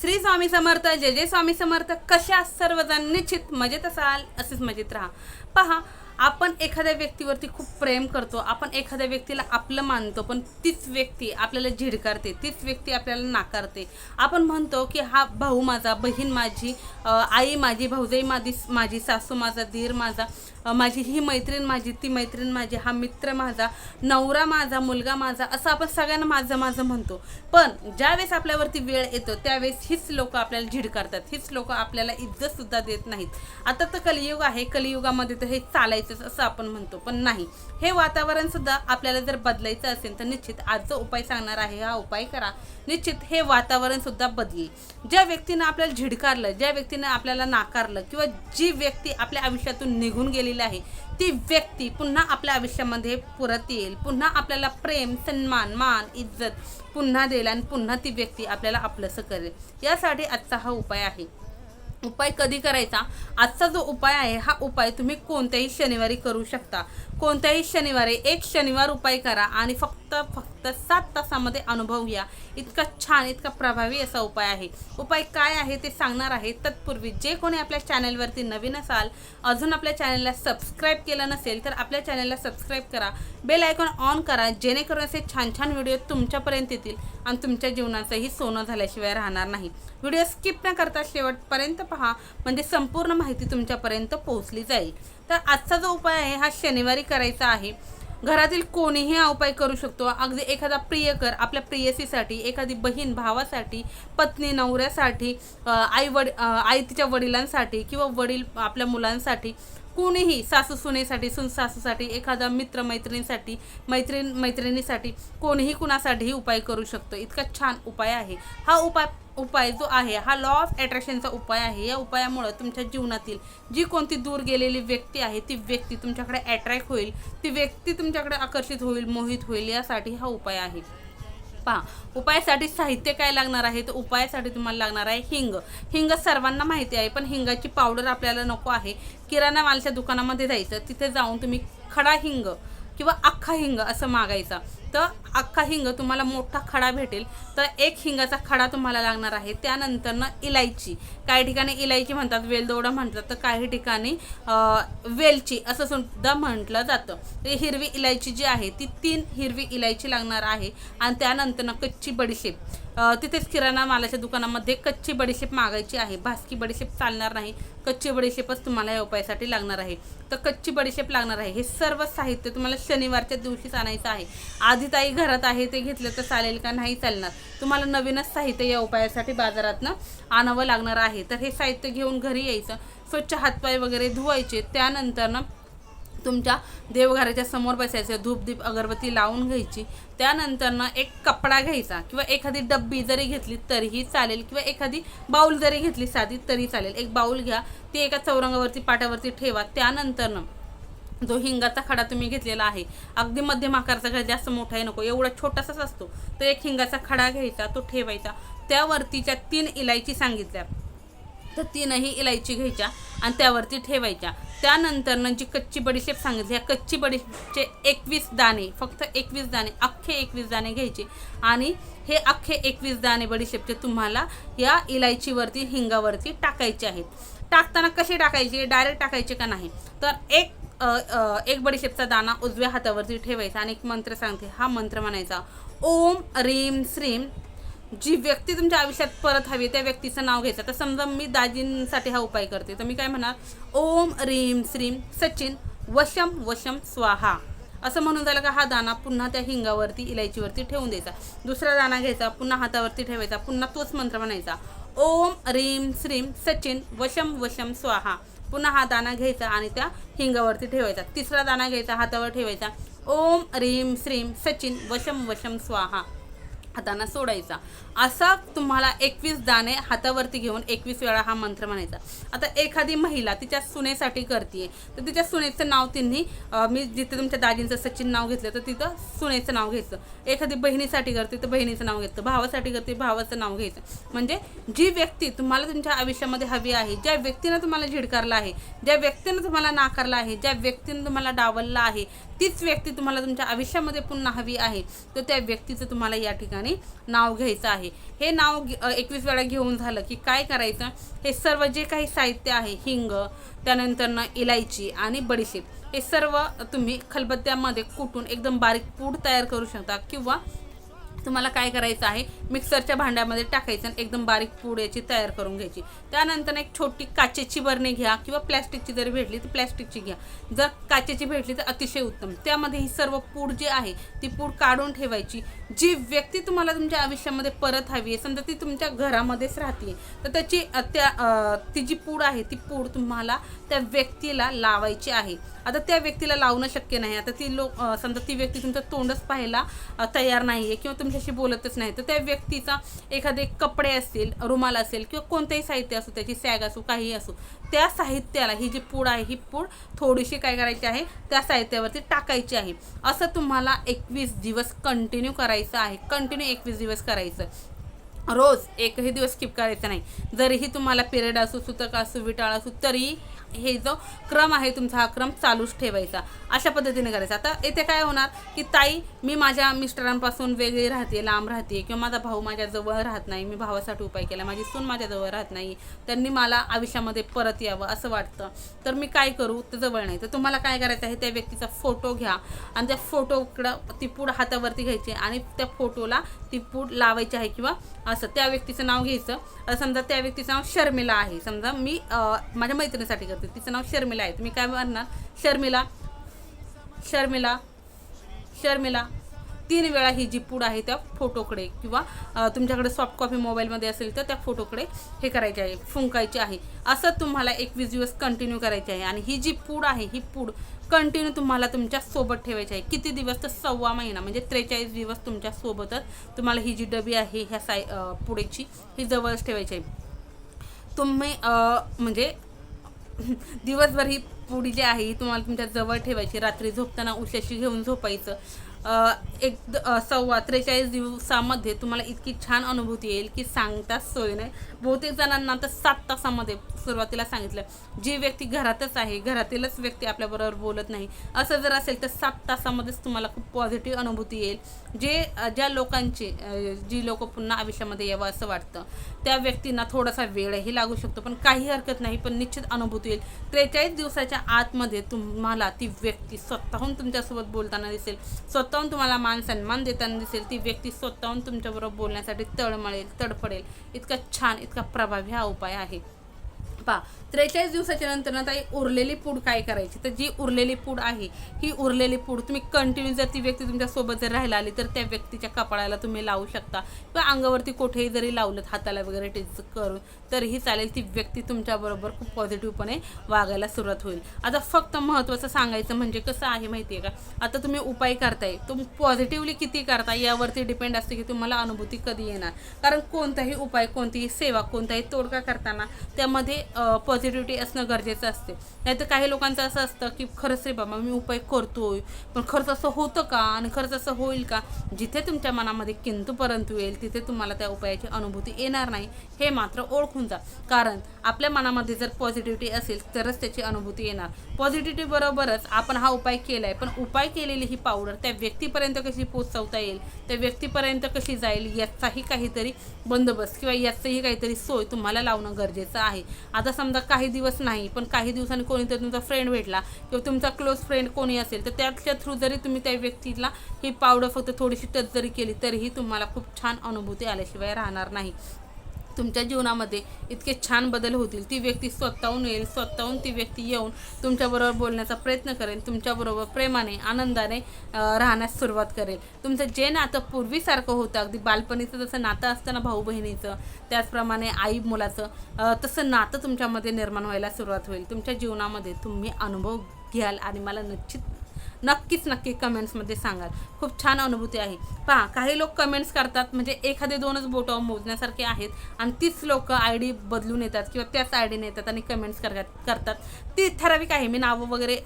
श्री स्वामी समर्थ जय जय स्वामी समर्थ. कशा सर्वजण निश्चित मजेत असाल असेच मजेत राहा. पहा आपण एखाद्या व्यक्तीवरती खूप प्रेम करतो आपण एखाद्या व्यक्तीला आपलं मानतो पण तीच व्यक्ती आपल्याला झिडकारते तीच व्यक्ती आपल्याला नाकारते. आपण म्हणतो की हा भाऊ माझा बहीण माझी आई माझी भाऊजाई माझी माझी सासू माझा धीर माझा माझी ही मैत्रीण माझी ती मैत्रीण माझी हा मित्र माझा नवरा माझा मुलगा माझा असं आपण सगळ्यांना माझं माझं म्हणतो. पण ज्यावेळेस आपल्यावरती वेळ येतो त्यावेळेस हीच लोक आपल्याला झिडकारतात हीच लोक आपल्याला इज्जतसुद्धा देत नाहीत. आता तर कलियुग आहे कलियुगामध्ये तर हे चालायचंच असं आपण म्हणतो पण नाही. हे वातावरणसुद्धा आपल्याला जर बदलायचं असेल तर निश्चित आजचा उपाय सांगणार आहे हा उपाय करा. निश्चित हे वातावरणसुद्धा बदलेल. ज्या व्यक्तीनं आपल्याला झिडकारलं ज्या व्यक्तीनं आपल्याला नाकारलं किंवा जी व्यक्ती आपल्या आयुष्यातून निघून गेलेली आहे. ती व्यक्ती पुन्हा आपल्या आयुष्यामध्ये परत येईल. पुन्हा आपल्याला प्रेम सन्मान मान इज्जत पुन्हा देईल आणि पुन्हा ती व्यक्ती आपल्याला आपलंसं करेल. यासाठी आजचा हा उपाय आहे. उपाय कधी करायचा? आजचा जो उपाय आहे हा उपाय तुम्ही कोणत्याही शनिवारी करू शकता. कोणत्याही शनिवारी एक शनिवार उपाय करा आणि फक्त फक्त फक्त सात तासामध्ये अनुभव घ्या. इतका छान इतका प्रभावी असा उपाय आहे. उपाय काय आहे ते सांगणार आहे. तत्पूर्वी जे कोणी आपल्या चॅनलवरती नवीन असाल अजून आपल्या चॅनलला सबस्क्राईब केलं नसेल तर आपल्या चॅनलला सबस्क्राईब करा. बेल आयकॉन ऑन करा जेणेकरून असे छान छान व्हिडिओ तुमच्यापर्यंत येतील आणि तुमच्या जीवनाचंही सोनं झाल्याशिवाय राहणार नाही. व्हिडिओ स्किप न करता शेवटपर्यंत पहा म्हणजे संपूर्ण माहिती तुमच्यापर्यंत पोहोचली जाईल. तर आजचा जो उपाय आहे हा शनिवारी करायचा आहे. घरातील कोणीही हा उपाय करू शकतो. अगदी एखादा प्रियकर आपल्या प्रियसीसाठी एखादी बहीण भावासाठी पत्नी नवऱ्यासाठी आई वड आई तिच्या वडिलांसाठी किंवा वडील आपल्या मुलांसाठी कोणीही सासू सुनेसाठी सुन सासूसाठी एखादा मित्र मैत्रिणीसाठी मैत्रीण मैत्रिणीसाठी कोणीही कुणासाठीही उपाय करू शकतो. इतका छान उपाय आहे. हा उपाय उपाय जो आहे हा लॉ ऑफ अट्रॅक्शनचा उपाय आहे. या उपायामुळं तुमच्या जीवनातील जी कोणती दूर गेलेली व्यक्ती आहे ती व्यक्ती तुमच्याकडे अट्रॅक्ट होईल ती व्यक्ती तुमच्याकडे आकर्षित होईल मोहित होईल यासाठी हा उपाय आहे. पहा उपायासाठी साहित्य काय लागणार आहे? तर उपायासाठी तुम्हाला लागणार आहे हिंग. हिंग सर्वांना माहिती आहे पण हिंगाची पावडर आपल्याला नको आहे. किराणा मालच्या दुकानामध्ये जायचं तिथे जाऊन तुम्ही खडा हिंग किंवा अख्खा हिंग असं मागायचा. तर अख्खा हिंग तुम्हाला मोठा खडा भेटेल. तर एक हिंगाचा खडा तुम्हाला लागणार आहे. त्यानंतरनं इलायची. काही ठिकाणी इलायची म्हणतात वेलदोडा म्हणतात. तर काही ठिकाणी वेलची असं सुद्धा म्हटलं जातं. ते हिरवी इलायची जी आहे ती तीन हिरवी इलायची लागणार आहे. आणि त्यानंतरनं कच्ची बडीशेप. तिथेच किराणा मालाच्या दुकानामध्ये कच्ची बडीशेप मागायची आहे. भासकी बडीशेप चालणार नाही. कच्ची बडीशेपच तुम्हाला या उपायासाठी लागणार आहे. तर कच्ची बडीशेप लागणार आहे. हे सर्व साहित्य तुम्हाला शनिवारच्या दिवशीच आणायचं आहे. आधी ताई घरात आहे ते घेतलं तर चालेल का? नाही चालणार. तुम्हाला नवीनच साहित्य या उपायासाठी बाजारातनं आणावं लागणार आहे. तर हे साहित्य घेऊन घरी यायचं. स्वच्छ हातपाय वगैरे धुवायचे. त्यानंतरनं तुमच्या देवघराच्या समोर बसायचं. धूपदीप अगरबत्ती लावून घ्यायची. त्यानंतरनं एक कपडा घ्यायचा किंवा एखादी डब्बी जरी घेतली तरीही चालेल किंवा एखादी बाऊल जरी घेतली साधी तरी चालेल. एक बाऊल घ्या. ती एका चौरंगावरती पाटावरती ठेवा. त्यानंतरनं जो हिंगाचा खडा तुम्ही घेतलेला आहे अगदी मध्यम आकाराचा खडा जास्त मोठाही नको एवढा छोटासाच असतो. तो एक हिंगाचा खडा घ्यायचा तो ठेवायचा. त्यावरतीच्या तीन इलायची सांगितल्या तर तीनही इलायची घ्यायच्या आणि त्यावरती ठेवायच्या. त्यानंतरनं जी कच्ची बडीशेप सांगितली ह्या कच्ची बडीशेपचे एकवीस दाणे फक्त एकवीस दाणे अख्खे एकवीस दाणे घ्यायचे. आणि हे अख्खे एकवीस दाणे बडीशेपचे तुम्हाला या इलायचीवरती हिंगावरती टाकायचे आहेत. टाकताना कसे टाकायचे? डायरेक्ट टाकायचे का नाही? तर एक एक बडीशेपचा दाणा उजव्या हातावरती ठेवायचा आणि एक मंत्र सांगते. हा मंत्र म्हणायचा ओम रीम श्रीम. जी व्यक्ती तुमच्या आयुष्यात परत हवी त्या व्यक्तीचं नाव घ्यायचं. तर समजा मी दाजींसाठी हा उपाय करते. तर मी काय म्हणाल ओम रीम श्रीम सचिन वशम वशम स्वाहा. असं म्हणून झालं का हा दाना पुन्हा त्या हिंगावरती इलायचीवरती ठेवून द्यायचा. दुसरा दाना घ्यायचा पुन्हा हातावरती ठेवायचा पुन्हा तोच मंत्र म्हणायचा. ओम रीम श्रीम सचिन वशम वशम स्वाहा. पुन्हा हा दाना घ्यायचा आणि त्या हिंगावरती ठेवायचा. तिसरा दाना घ्यायचा हातावर ठेवायचा. ओम रीम श्रीम सचिन वशम वशम स्वाहा. हाताना सोडायचा. असा तुम्हाला एकवीस दाणे हातावरती घेऊन एकवीस वेळा हा मंत्र म्हणायचा. आता एखादी महिला तिच्या सुनेसाठी करते तर तिच्या सुनेचं नाव तिन्ही मी जिथे तुमच्या दाजींचं सचिन नाव घेतलं तर तिथं सुनेचं नाव घ्यायचं. एखादी बहिणीसाठी करते तर बहिणीचं नाव घेतं भावासाठी करते भावाचं नाव घ्यायचं. म्हणजे जी व्यक्ती तुम्हाला तुमच्या आयुष्यामध्ये हवी आहे ज्या व्यक्तीनं तुम्हाला झिडकारलं आहे ज्या व्यक्तीनं तुम्हाला नाकारलं आहे ज्या व्यक्तीनं तुम्हाला डावललं आहे तीच व्यक्ती तुम्हाला तुमच्या आयुष्यामध्ये पुन्हा हवी आहे. तर त्या व्यक्तीचं तुम्हाला या ठिकाणी नाव घ्यायचं आहे. हे नाव एकवीस वेळा घेऊन झालं की काय करायचं? हे सर्व जे काही साहित्य आहे हिंग त्यानंतरनं इलायची आणि बडीशेप हे सर्व तुम्ही खलबत्त्यामध्ये कुटून एकदम बारीक पूड तयार करू शकता किंवा तुम्हाला काय करायचं आहे? मिक्सरच्या भांड्यामध्ये टाकायचं आणि एकदम बारीक पूड याची तयार करून घ्यायची. त्यानंतर एक छोटी काचेची बरणी घ्या किंवा प्लॅस्टिकची जरी भेटली तर प्लॅस्टिकची घ्या. जर काचेची भेटली तर अतिशय उत्तम. त्यामध्ये ही सर्व पूड जी आहे ती पूड काढून ठेवायची. जी व्यक्ती तुम्हाला तुमच्या आयुष्यामध्ये परत हवी आहे समजा ती तुमच्या घरामध्येच राहते तर त्याची त्या ती जी पूड आहे ती पूड तुम्हाला त्या व्यक्तीला लावायची आहे. आता त्या व्यक्तीला लावणं शक्य नाही. आता ती लोक समजा ती व्यक्ती तुमचं तोंडच पाहायला तयार नाही आहे किंवा तुमच्याशी बोलतच नाही. तर त्या व्यक्तीचा एखादे कपडे असतील रुमाल असेल किंवा कोणतंही साहित्य असो त्याची सॅग असो काही असो त्या साहित्याला ही जी पूड आहे ही पूड थोडीशी काय करायची आहे त्या साहित्यावरती टाकायची आहे. असं तुम्हाला एकवीस दिवस कंटिन्यू करायचं आहे. कंटिन्यू एकवीस दिवस करायचं. रोज एकही दिवस स्किप करायचा नाही. जरीही तुम्हाला पिरियड असू सुतक असू विटाळ असू तरी हे जो क्रम आहे तुमचा हा क्रम चालूच ठेवायचा. अशा पद्धतीने करायचा. आता येथे काय होणार की ताई मी माझ्या मिस्टरांपासून वेगळी राहते लांब राहते किंवा माझा भाऊ माझ्याजवळ राहत नाही मी भावासाठी उपाय केला माझी सून माझ्याजवळ राहत नाही त्यांनी मला आयुष्यामध्ये परत यावं असं वाटतं. तर मी काय करू? तर जवळ नाही. तर तुम्हाला काय करायचं आहे? त्या व्यक्तीचा फोटो घ्या आणि त्या फोटोकडं ती पूड हातावरती घ्यायची आणि त्या फोटोला ती पूड लावायची आहे किंवा असं. त्या व्यक्तीचं नाव घ्यायचं. समजा त्या व्यक्तीचं नाव शर्मिला आहे. समजा मी माझ्या मैत्रिणीसाठी करते. तिचं नाव शर्मिला आहे. तुम्ही काय म्हणणार? शर्मिला शर्मिला शर्मिला. तीन वेळा ही जी पूड आहे त्या फोटोकडे किंवा तुमच्याकडे सॉफ्ट कॉपी मोबाईलमध्ये असेल तर त्या फोटोकडे हे करायचे आहे फुंकायचे आहे. असं तुम्हाला एकवीस दिवस कंटिन्यू करायचे आहे. आणि ही जी पूड आहे ही पूड कंटिन्यू तुम्हाला तुमच्यासोबत ठेवायची आहे. किती दिवस तर सव्वा महिना म्हणजे त्रेचाळीस दिवस तुमच्या सोबतच तुम्हाला ही जी डबी आहे ह्या साय पुढेची ही जवळच ठेवायची आहे. तुम्ही म्हणजे दिवसभर ही पुडी जी आहे ही तुम्हाला तुमच्या जवळ ठेवायची. रात्री झोपताना उशाशी घेऊन झोपायचं. एक द- सव्वा त्रेचाळीस दिवसामध्ये तुम्हाला इतकी छान अनुभूती येईल की सांगताच सोय नाही. बहुतेक जणांना तर सात तासामध्ये सुरुवातीला सांगितलं. जी व्यक्ती घरातच आहे घरातीलच व्यक्ती आपल्याबरोबर बोलत नाही असं जर असेल तर सात तासामध्येच तुम्हाला खूप पॉझिटिव्ह अनुभूती येईल. जे ज्या लोकांची जी लोक पुन्हा आयुष्यामध्ये यावं असं वाटतं त्या व्यक्तींना थोडासा वेळही लागू शकतो पण काही हरकत नाही पण निश्चित अनुभूती येईल. त्रेचाळीस दिवसाच्या आतमध्ये तुम्हाला ती व्यक्ती स्वतःहून तुमच्यासोबत बोलताना दिसेल. स्वतः स्वतःहून तुम्हाला मान सन्मान देताना दिसेल ती व्यक्ती स्वतःहून तुमच्याबरोबर बोलण्यासाठी तळमळेल तडफडेल. इतका छान इतका प्रभावी हा उपाय आहे. पहा त्रेचाळीस दिवसाच्या नंतर ना ताई उरलेली पूड काय करायची? तर जी उरलेली पूड आहे ही उरलेली पूड तुम्ही कंटिन्यू जर ती व्यक्ती तुमच्यासोबत जर राहायला आली तर त्या व्यक्तीच्या कपाळाला तुम्ही लावू शकता. किंवा अंगावरती कुठेही जरी लावलं हाताला वगैरे टेच करून तरीही चालेल ती व्यक्ती तुमच्याबरोबर खूप पॉझिटिव्हपणे वागायला सुरुवात होईल. आता फक्त महत्त्वाचं सांगायचं म्हणजे कसं आहे माहिती आहे का? आता तुम्ही उपाय करताय. तुम्ही पॉझिटिव्हली किती करता यावरती डिपेंड असते की तुम्हाला अनुभूती कधी येणार? कारण कोणताही उपाय कोणतीही सेवा कोणताही तोडगा करताना त्यामध्ये पॉझिटिव्हिटी असणं गरजेचं असते. नाहीतर काही लोकांचं असं असतं की खरंच रे बाबा मी उपाय करतोय पण खरंच असं होतं का? आणि खरंच असं होईल का? जिथे तुमच्या मनामध्ये किंतु परंतु येईल तिथे तुम्हाला त्या उपायाची अनुभूती येणार नाही. हे मात्र ओळखून जा. कारण आपल्या मनामध्ये जर पॉझिटिव्हिटी असेल तरच त्याची अनुभूती येणार. पॉझिटिव्हिटी बरोबरच आपण हा उपाय केला आहे पण उपाय केलेली ही पावडर त्या व्यक्तीपर्यंत कशी पोचवता येईल त्या व्यक्तीपर्यंत कशी जाईल याचाही काहीतरी बंदोबस्त किंवा याचंही काहीतरी सोय तुम्हाला लावणं गरजेचं आहे. आता समजा काही दिवस नाही पण काही दिवसांनी कोणीतरी तुमचा फ्रेंड भेटला किंवा तुमचा क्लोज फ्रेंड कोणी असेल तर त्याच्या थ्रू जरी तुम्ही त्या व्यक्तीला ही पावडर फक्त थोडीशी टच जरी केली तरीही तुम्हाला खूप छान अनुभूती आल्याशिवाय राहणार नाही. तुमच्या जीवनामध्ये इतके छान बदल होतील. ती व्यक्ती स्वतःहून येईल स्वतःहून ती व्यक्ती येऊन तुमच्याबरोबर बोलण्याचा प्रयत्न करेल तुमच्याबरोबर प्रेमाने आनंदाने राहण्यास सुरुवात करेल. तुमचं जे नातं पूर्वीसारखं होतं अगदी बालपणीचं जसं नातं असतं ना भाऊ बहिणीचं त्याचप्रमाणे आई मुलाचं तसं नातं तुमच्यामध्ये निर्माण व्हायला सुरुवात होईल. तुमच्या जीवनामध्ये तुम्ही अनुभव घ्याल आणि मला निश्चित नक्कीच नक्की कमेंट्समध्ये सांगाल. खूप छान अनुभूती आहे. पहा काही लोक कमेंट्स करतात म्हणजे एखादे दोनच बोटं मोजण्यासारखे आहेत आणि तीच लोक आय डी बदलून येतात किंवा त्याच आय डीने येतात आणि कमेंट्स करतात करतात. ती ठराविक आहे. मी नावं वगैरे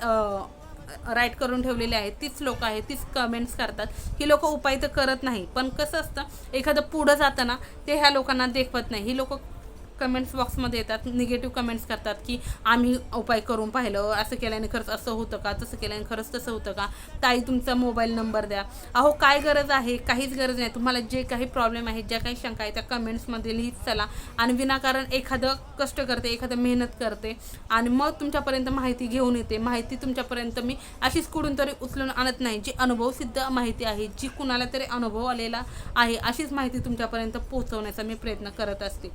राईट करून ठेवलेले आहेत. तीच लोक आहेत तीच कमेंट्स करतात. ही लोक उपाय तर करत नाही पण कसं असतं एखादं पुढं जाताना ते ह्या लोकांना देखवत नाही. ही लोक कमेंट्स बॉक्समध्ये येतात निगेटिव्ह कमेंट्स करतात की आम्ही उपाय करून पाहिलं असं केल्याने खरंच असं होतं का तसं केल्याने खरंच तसं होतं का? ताई तुमचा मोबाईल नंबर द्या. अहो काय गरज आहे? काहीच गरज नाही. तुम्हाला जे काही प्रॉब्लेम आहेत ज्या काही शंका आहेत त्या कमेंट्समध्ये लिहित चला. आणि विनाकारण एखादं कष्ट करते एखादं मेहनत करते. आणि मग तुमच्यापर्यंत माहिती घेऊन येते. माहिती तुमच्यापर्यंत मी अशीच कुठून तरी उचलून आणत नाही. जी अनुभवसिद्ध माहिती आहे जी कुणाला तरी अनुभव आलेला आहे अशीच माहिती तुमच्यापर्यंत पोहोचवण्याचा मी प्रयत्न करत असते.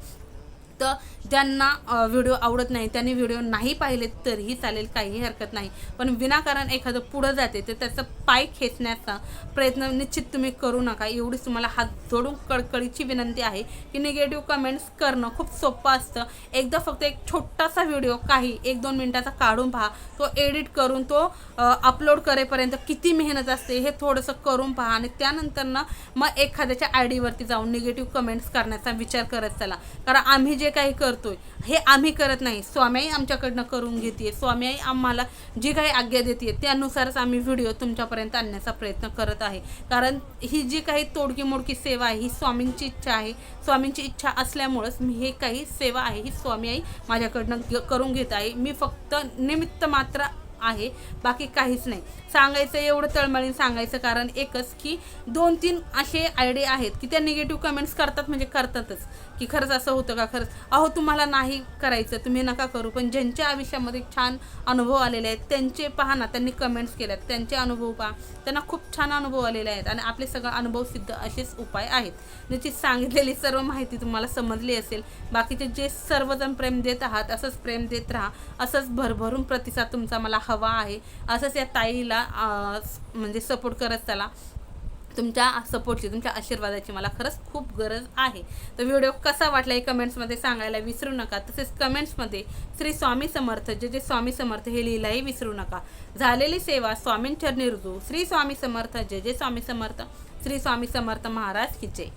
फक्त ज्यांना व्हिडिओ आवडत नाही त्यांनी व्हिडिओ नाही पाहिले तरीही चालेल काही हरकत नाही. पण विनाकारण एखादं पुढं जाते तर त्याचा पाय खेचण्याचा प्रयत्न निश्चित तुम्ही करू नका. एवढीच तुम्हाला हात जोडून कडकडीची विनंती आहे की निगेटिव्ह कमेंट्स करणं खूप सोपं असतं. एकदा फक्त एक छोटासा व्हिडिओ काही एक दोन मिनटाचा काढून पहा. तो एडिट करून तो अपलोड करेपर्यंत किती मेहनत असते हे थोडंसं करून पहा. आणि त्यानंतर ना मग एखाद्याच्या आय डीवरती जाऊन निगेटिव्ह कमेंट्स करण्याचा विचार करत चला. कारण आम्ही जे काही करतोय हे आम्ही करत नाही. स्वामीही आमच्याकडनं करून घेते स्वामीही आम्हाला जी काही आज्ञा देते त्यानुसारच आम्ही व्हिडिओ तुमच्यापर्यंत आणण्याचा प्रयत्न करत आहे. कारण ही जी काही तोडकी मोडकी सेवा आहे ही स्वामींची इच्छा आहे. स्वामींची इच्छा असल्यामुळंच मी हे काही सेवा आहे ही स्वामी आई माझ्याकडनं करून घेत आहे. मी फक्त निमित्त मात्र आहे बाकी काहीच नाही. सांगायचं एवढं तळमळीन सांगायचं कारण एकच की दोन तीन असे आयडिया आहेत की त्या निगेटिव्ह कमेंट्स करतात म्हणजे करतातच. की खरंच असं होतं का? खरंच. अहो तुम्हाला नाही करायचं. तुम्ही नका करू. पण ज्यांच्या आयुष्यामध्ये छान अनुभव आलेले आहेत त्यांचे पहा ना. त्यांनी कमेंट्स केल्यात. त्यांचे अनुभव पहा. त्यांना खूप छान अनुभव आलेले आहेत. आणि आपले सगळं अनुभव सिद्ध असेच उपाय आहेत. ज्याची सांगितलेली सर्व माहिती तुम्हाला समजली असेल. बाकीचे जे सर्वजण प्रेम देत आहात असंच प्रेम देत राहा. असंच भरभरून प्रतिसाद तुमचा मला हवा आहे. असंच या ताईला म्हणजे सपोर्ट करत चला. तुमच्या सपोर्टची तुमच्या आशीर्वादाची मला खरंच खूप गरज आहे. तर व्हिडिओ कसा वाटला हे कमेंट्समध्ये सांगायला विसरू नका. तसेच कमेंट्समध्ये श्री स्वामी समर्थ जे जे स्वामी समर्थ हे लिहिलाही विसरू नका. झालेली सेवा स्वामींचरणी रुजू. श्री स्वामी समर्थ जे जे स्वामी समर्थ श्री स्वामी समर्थ महाराज की जय.